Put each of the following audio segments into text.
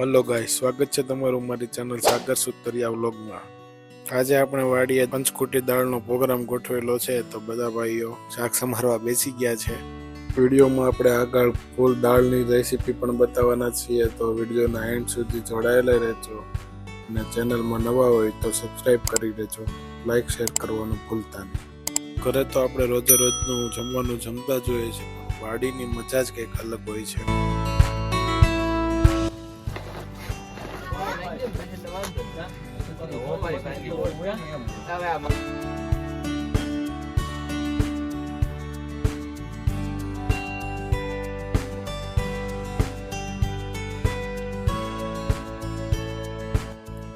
Hello ગાય સ્વાગત છે તમારું મારી ચેનલ સાગર સુતરિયા વ્લોગમાં. આજે આપણે વાડીએ પંચકુટી દાળનો પ્રોગ્રામ ગોઠવેલો છે તો બધા ભાઈઓ શાક સમારવા બેસી ગયા છે. વિડીયોમાં આપણે આગળ ફૂલ દાળની રેસીપી પણ બતાવવાના છીએ, તો વિડીયોના એન્ડ સુધી જોડાયેલા રહેજો અને ચેનલમાં નવા હોય તો સબસ્ક્રાઈબ કરી દેજો લાઈક શેર કરવાનું ભૂલતા નહીં. ઘરે તો આપણે રોજે રોજનું જમવાનું જમતા જોઈએ છે વાડીની મજા જ કંઈક અલગ હોય છે.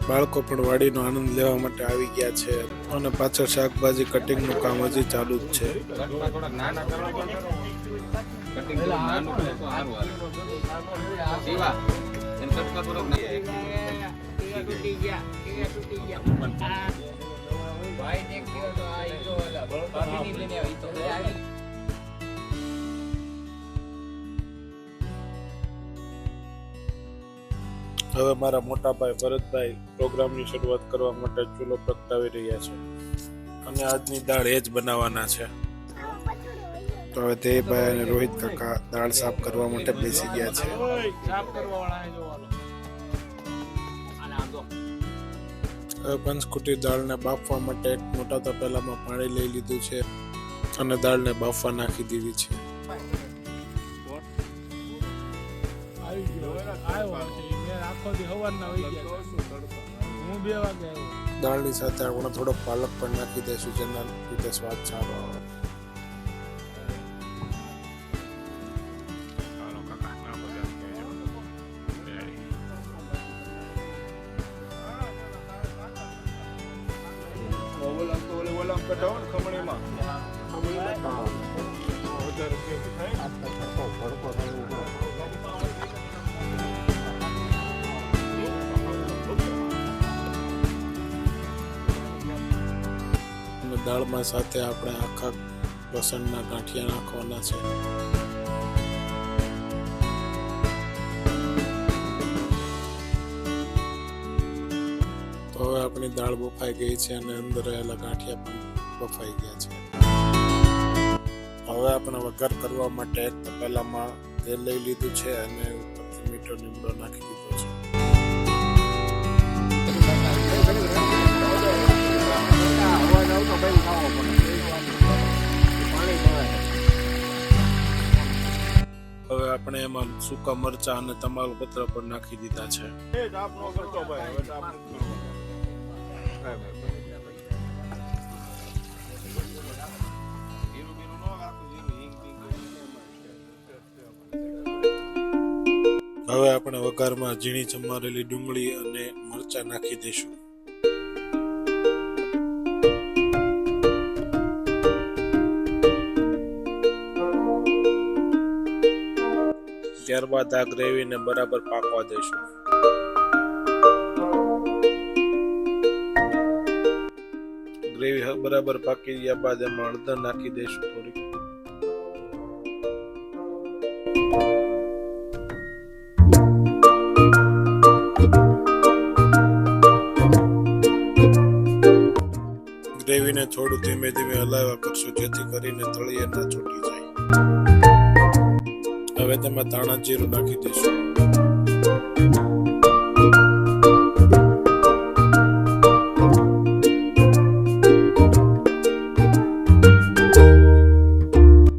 બાળકો પણ વાડીનો આનંદ લેવા માટે આવી ગયા છે અને પાછળ શાકભાજી કટિંગનું કામ હજી ચાલુ જ છે હવે મારા મોટા ભાઈ ભરતભાઈ પ્રોગ્રામની શરૂઆત કરવા માટે ચૂલો પ્રગટાવી રહ્યા છે. અને આજની દાળ એ જ બનાવવાના છે. તો હવે તે ભાઈ અને રોહિત કાકા દાળ સાફ કરવા માટે બેસી ગયા છે. પંચકુટી દાળને બાફવા માટે એક મોટા તપેલામાં પાણી લઈ લીધું છે અને દાળને બાફવા નાખી દીધી છે. દાળની સાથે આપણે થોડો પાલક પણ નાખી દઈશું જેના લીધે સ્વાદ સારો આવે. દાળમાં સાથે આપણે આખા લસણના ગાંઠિયા નાખવાના છે. તો હવે આપણી દાળ બફાઈ ગઈ છે અને અંદર રહેલા ગાંઠિયા પણ બફાઈ ગયા છે. હવે આપણે વઘાર કરવા માટે એક તપેલામાં તેલ લઈ લીધું છે અને ઉપરથી મીઠો લીમડો નાખી દીધો છે. હવે આપણે એમાં સૂકા મરચા અને તમાલપત્ર પણ નાખી દીધા છે. હવે આપણે વઘારમાં ઝીણી ચમારેલી ડુંગળી અને મરચા નાખી દઈશું. ત્યારબાદ આ ગ્રેવીને બરાબર પાકવા દઈશું. ગ્રેવી બરાબર પાકી ગયા બાદ એમાં હળદર નાખી દઈશું થોડીક. ગ્રેવીને ધીમે ધીમે હલાવ્યા કરશું જેથી કરીને તળિયે ના ચોટી જાય. હવે તેમાં ધાણા જીરું નાખી દઈશું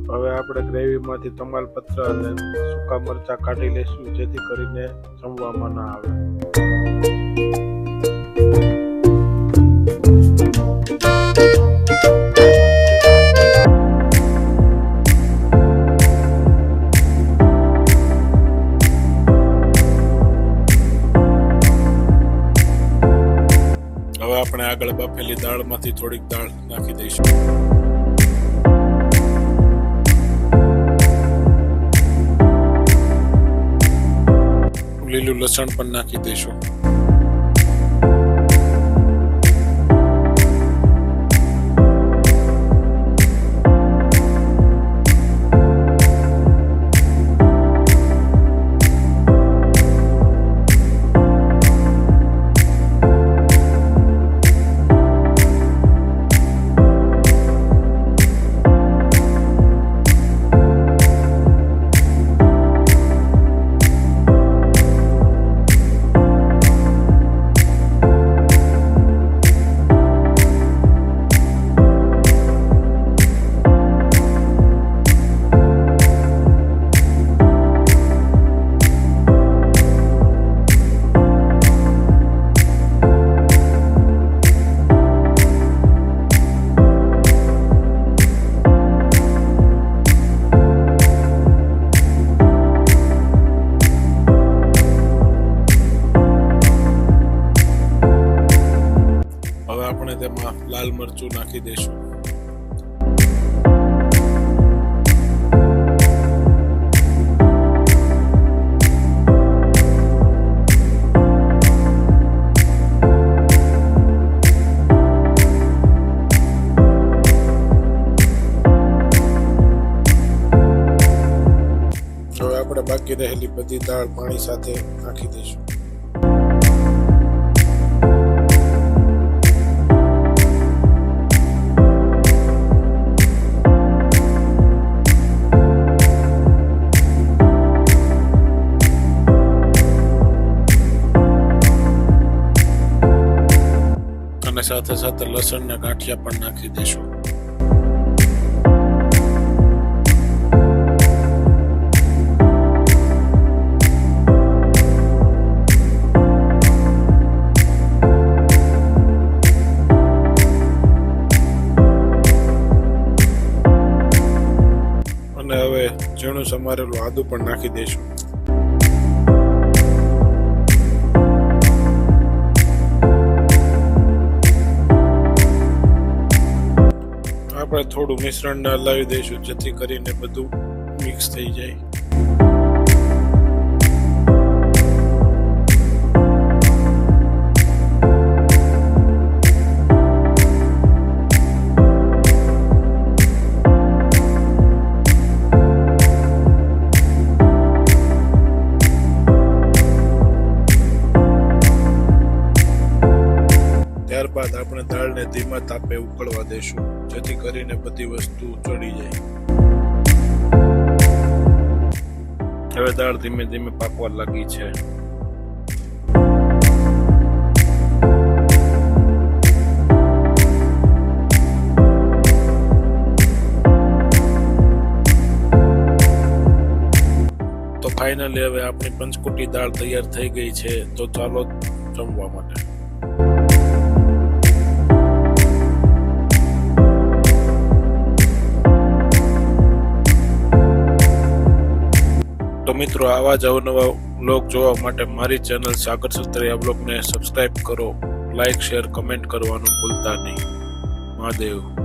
હવે આપણે ગ્રેવીમાંથી તમાલપત્ર અને સૂકા મરચા કાઢી લઈશું, જેથી કરીને જમવામાં ના આવે. આપણે આગળ બફેલી દાળમાંથી થોડીક દાળ નાખી દઈશું. લીલું લસણ પણ નાખી દઈશું. આપણે તેમાં લાલ મરચું નાખી દઈશું. બાકી રહેલી બધી દાળ પાણી સાથે નાખી દઈશું. અને સાથે સાથે લસણના ગાંઠિયા પણ નાખી દઈશું અને હવે ઝીણું સમારેલું આદુ પણ નાખી દઈશું આપણે થોડું મિશ્રણ હલાવી દઈશું જેથી કરીને બધું મિક્સ થઈ જાય. તાપે ઉકળવા દઈશું જેથી કરીને બધી વસ્તુ ચડી જાય. હવે દાળ ધીમે ધીમે પાકવા લાગી છે. તો ફાઇનલી હવે આપણી પંચકુટી દાળ તૈયાર થઈ ગઈ છે, તો ચાલો જમવા માટે. મિત્રો, આવા જ અવનવા બ્લોગ જોવા માટે મારી ચેનલ સાગર સત્તરિયા બ્લોગને સબસ્ક્રાઇબ કરો લાઇક શેર કમેન્ટ કરવાનું ભૂલતા નહીં. મહાદેવ.